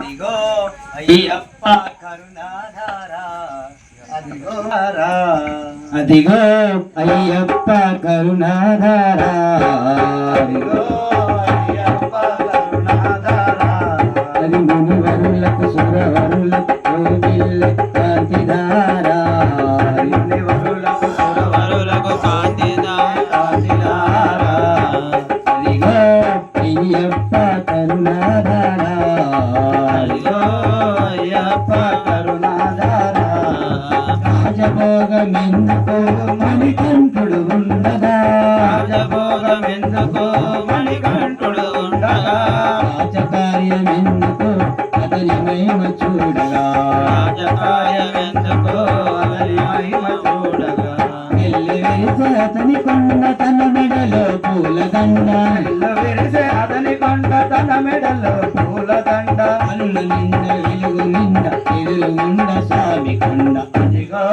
అదిగో అయ్యప్ప కరుణాధార అదిగో. అదిగో అయ్యప్ప కరుణాధారా. అదిగో అయ్యప్ప కరుణాధార. అది మునివరులకు సురవరులకు కాంతిధారా. రాజభోగమెందుకో మణికంఠుడు ఉండగా రాజభోగమెందుకు మణికంఠుడు ఉండగా రాజకార్యమెందుకో అతని మహిమ చూడగా రాజకార్యమెందుకు అతని మహిమ చూడగా వెళ్ళి అతని కొండ తన మెడలో పూలదండ ఇల్లు అతని కొండ తన మెడలో పూలదండ అన్న నిండ వెలుగు నిండ ఎదురు ఉండ స్వామి కొండ అదిగో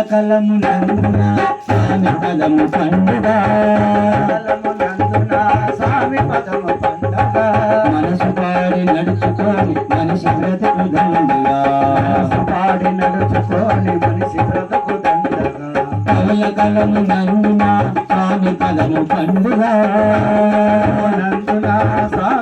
కలము నందున స్వామి పదము పండుగ. స్వామి పదము పండగ. మనసు పాడి నడుచుకొని మనిషి బ్రతుకు దండుగా. పాడి నడుచుకొని మనిషి బ్రతుకు దండగా. కవల కలము నందున స్వామి పదము పండుగ. నందున స్వామి